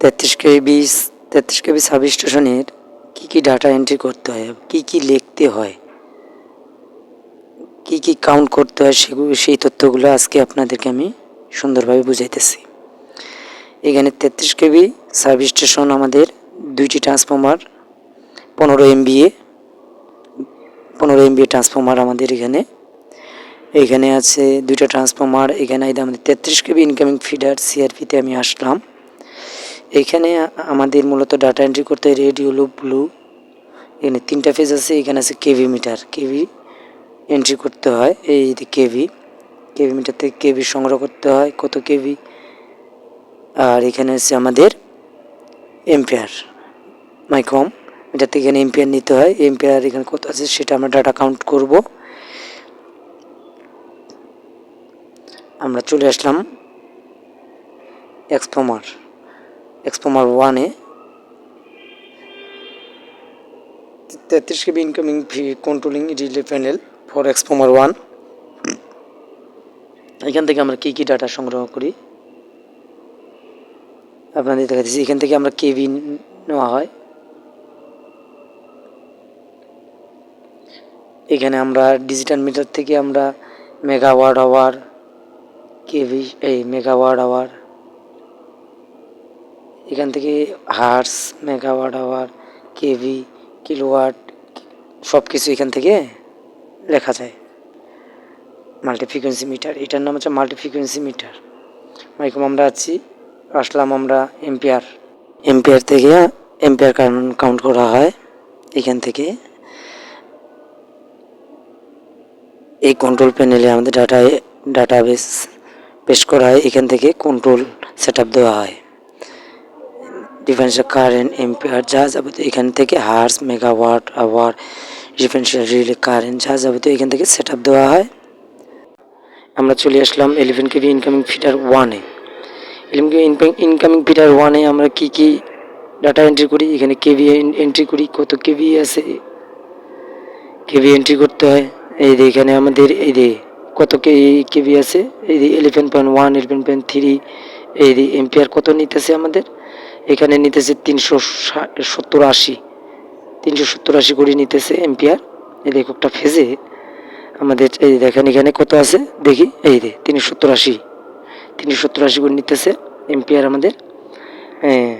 তেত্রিশ কেবি তেত্রিশ কেবি সাব স্টেশনের কী কী ডাটা এন্ট্রি করতে হয়, কী কী লিখতে হয়, কী কী কাউন্ট করতে হয় সেগুলো সেই তথ্যগুলো আজকে আপনাদেরকে আমি সুন্দরভাবে বুঝাইতেছি। এখানে তেত্রিশ কেবি সাব স্টেশন আমাদের দুইটি ট্রান্সফর্মার, পনেরো এমবিএ পনেরো এমবিএ ট্রান্সফর্মার আমাদের এখানে। এখানে আছে দুইটা ট্রান্সফর্মার, এখানে আমাদের তেত্রিশ কেবি ইনকামিং ফিডার, সিআরপিতে আমি আসলাম। এখানে আমাদের মূলত ডাটা এন্ট্রি করতে রেড ইউলো ব্লু এখানে তিনটা ফেজ আছে, এখানে আছে কেভি মিটার। কেভি এন্ট্রি করতে হয়, এই যে কেভি। কেভি মিটার থেকে কেভি সংগ্রহ করতে হয়, কত কেভি। আর এখানে আছে আমাদের এম্পেয়ার মাইক্রোম মিটার থেকে এখানে এম্পিয়ার নিতে হয়। এম্পিয়ার এখানে কত আছে সেটা আমরা ডাটা কাউন্ট করব। আমরা চলে আসলাম এক্সফর্মার এক্সফর্মার ওয়ানে তেত্রিশ KV incoming fee controlling relay panel for xformer one এখান থেকে আমরা কী কী ডাটা সংগ্রহ করি? আপনাদের দেখা দিচ্ছি এখান থেকে আমরা কেভি নেওয়া হয়। এখানে আমরা ডিজিটাল মিটার থেকে আমরা মেগাওয়াট আওয়ার কেভি এই মেগাওয়াট আওয়ার এখান থেকে hertz megawatt hour KV kilowatt সব কিছু এখান থেকে লেখা যায়। মাল্টি ফ্রিকোয়েন্সি মিটার এটার নাম হচ্ছে মাল্টি মিটার মাইকম আমরা আছি, আসলাম আমরা এম্পিয়ার এম্পিয়ার থেকে এম্পিয়ার কাউন্ট করা হয় এখান থেকে। এই কন্ট্রোল প্যানেলে আমাদের ডাটা ডাটাবেস পেশ করা হয়, এখান থেকে কন্ট্রোল সেট দেওয়া হয়। ডিফারেন্সিয়াল কারেন্ট এম্পিয়ার যা যাবতীয় এখান থেকে hertz, megawatt, hour differential relay current যা যাবতীয় এখান থেকে সেট আপ দেওয়া হয়। আমরা চলে আসলাম ইলেভেন কেবি ইনকামিং ফিটার ওয়ানে ইলেভেন কেবি ইনকামিং ফিটার ওয়ানে আমরা কি কি ডাটা এন্ট্রি করি? এখানে কেবি এন্ট্রি করি, কত কেবি আছে? কেবি এন্ট্রি করতে হয়। এই যে এখানে আমাদের, এই যে কত কে কেবি আছে? এই যে eleven point one eleven point three এই যে এম্পিয়ার কত নিতেছে আমাদের? এখানে নিতেছে তিনশো সত্তর আশি। তিনশো সত্তর আশি করে নিতেছে এম্পিয়ার এই দেখো একটা ফেজে। আমাদের এই দেখেন এখানে কত আছে? দেখি, এই যে তিনশো সত্তর আশি। তিনশো সত্তর আশি করে নিতেছে এম্পিয়ার আমাদের। হ্যাঁ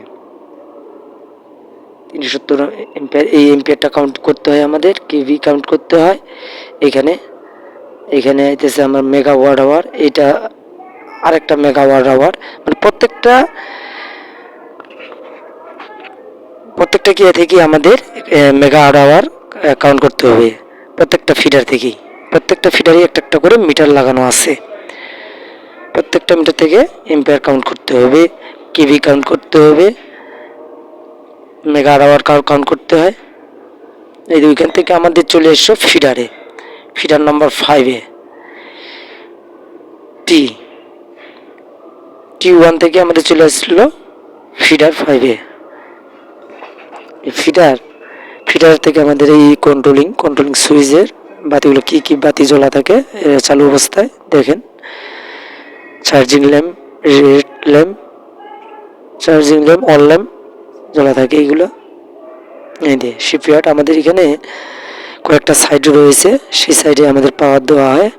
তিনশো সত্তর এম্পিয়ার এই এম্পিয়ারটা কাউন্ট করতে হয় আমাদের কেভি কাউন্ট করতে হয়। এখানে এখানে আইতেছে আমার মেগা ওয়ার্ড আওয়ার এটা আরেকটা মেগা ওয়ার্ড আওয়ার মানে প্রত্যেকটা প্রত্যেকটা কি থেকে আমাদের মেগা ওয়ার্ড আওয়ার কাউন্ট করতে হবে। প্রত্যেকটা ফিডার থেকেই। প্রত্যেকটা ফিডারই একটা একটা করে মিটার লাগানো আছে। প্রত্যেকটা মিটার থেকে এম্পায়ার কাউন্ট করতে হবে কেভি কাউন্ট করতে হবে মেগা আওয়ার কাউন্ট করতে হয়। এই ওইখান থেকে আমাদের চলে এসছো ফিডারে ফিডার নাম্বার ফাইভে টি টি ওয়ান থেকে আমাদের চলে আসলো ফিডার ফাইভে ফিডার ফিডার থেকে আমাদের এই কন্ট্রোলিং কন্ট্রোলিং সুইচের বাতিগুলো কী কী বাতি জ্বলা থাকে চালু অবস্থায় দেখেন। Charging lamp red lamp charging lamp on lamp জ্বলা থাকে এইগুলো। এই দিয়ে শিপইয়ার্ড আমাদের এখানে কয়েকটা সাইড রয়েছে, সেই সাইডে আমাদের পাওয়ার দেওয়া হয়।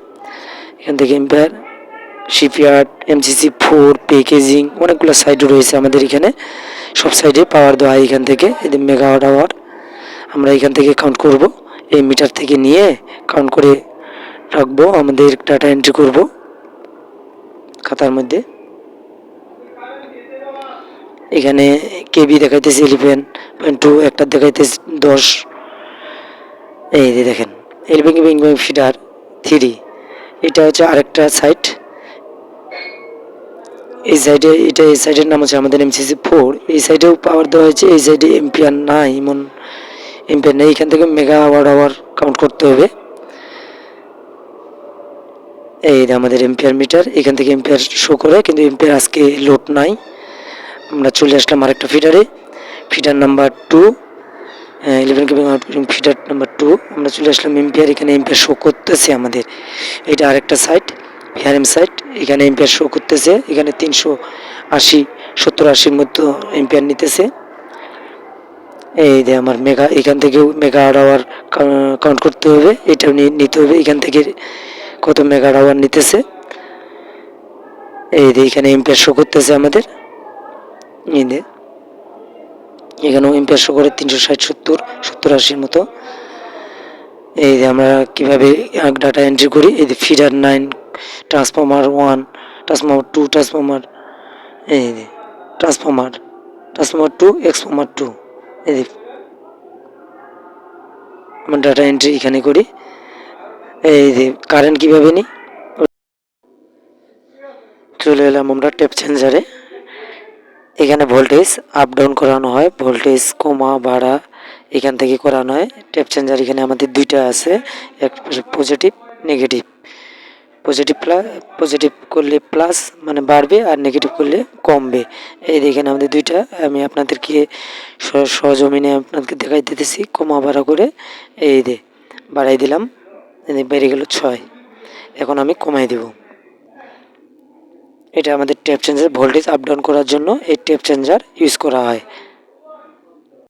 এখান থেকে empire shipyard MCC four packaging অনেকগুলো সাইড রয়েছে আমাদের এখানে। সব সাইডে পাওয়ার দেওয়া হয় এখান থেকে এদের মেগাওয়াট আওয়ার আমরা এখান থেকে কাউন্ট করব, এই মিটার থেকে নিয়ে কাউন্ট করে রাখব, আমাদের ডাটা এন্ট্রি করব খাতার মধ্যে। এখানে কেবি দেখাইতেছে ইলেভেন পয়েন্ট টু একটা দেখাইতেছে দশ। এই দেখেন ইলেভেন কেবি ফিডার থ্রি এটা হচ্ছে আরেকটা সাইট এই সাইডে এটা এই সাইডের নাম হচ্ছে আমাদের এমসিসি ফোর এই সাইডেও পাওয়ার দেওয়া হয়েছে, এই সাইডে এম্পিয়ার নাই, এমন এম্পিয়ার নেই। এখান থেকে মেগা আওয়ার আওয়ার কাউন্ট করতে হবে। এই আমাদের এম্পিয়ার মিটার এখান থেকে এম্পিয়ার শো করে, কিন্তু এম্পিয়ার আজকে লোড নাই। আমরা চলে আসলাম আরেকটা ফিডারে ফিডার নাম্বার টু ইলেভেন কেবিং ফিডার নাম্বার টু আমরা চলে আসলাম এম্পিয়ার এখানে এম্পিয়ার শো করতেছে আমাদের। এটা আরেকটা সাইট ভিআরএম সাইট এখানে এম্পিয়ার শো করতেছে। এখানে তিনশো আশি, সত্তর আশির মতো এম্পিয়ার নিতেছে। এই যে আমার মেগা, এখান থেকেও মেগা আওয়ার কাউন্ট করতে হবে। এটাও নিতে হবে। এখান থেকে কত মেগা আওয়ার নিতেছে। এই যে এখানে এম্পিয়ার শো করতেছে আমাদের। এই যে এখানেও এম্পিয়ার শো করে তিনশো ষাট, সত্তর সত্তর আশির মতো। এই যে আমরা কীভাবে ডাটা এন্ট্রি করি? এই যে feeder nine transformer one transformer two transformer এই transformer transformer two xformer two এই আমরা ডাটা এন্ট্রি এখানে করি, এই যে কারেন্ট কীভাবে নিই? চলে এলাম আমরা টেপ চেঞ্জারে এখানে ভোল্টেজ আপ ডাউন করানো হয় ভোল্টেজ কমা বাড়া, এখান থেকে করানো হয় টেপ চেঞ্জার এখানে আমাদের দুইটা আছে, এক positive negative positive plus positive করলে প্লাস মানে বাড়বে আর নেগেটিভ করলে কমবে। এই দেখেন আমাদের দুইটা, আমি আপনাদেরকে সহজমিনে আপনাদেরকে দেখাই দিতেছি, কমা বাড়া করে এই দে বাড়াই দিলাম বেড়ে গেল ছয়। এখন আমি কমাই দেব। এটা আমাদের tap changer voltage up down করার জন্য এই টেপ চেঞ্জার ইউজ করা হয়।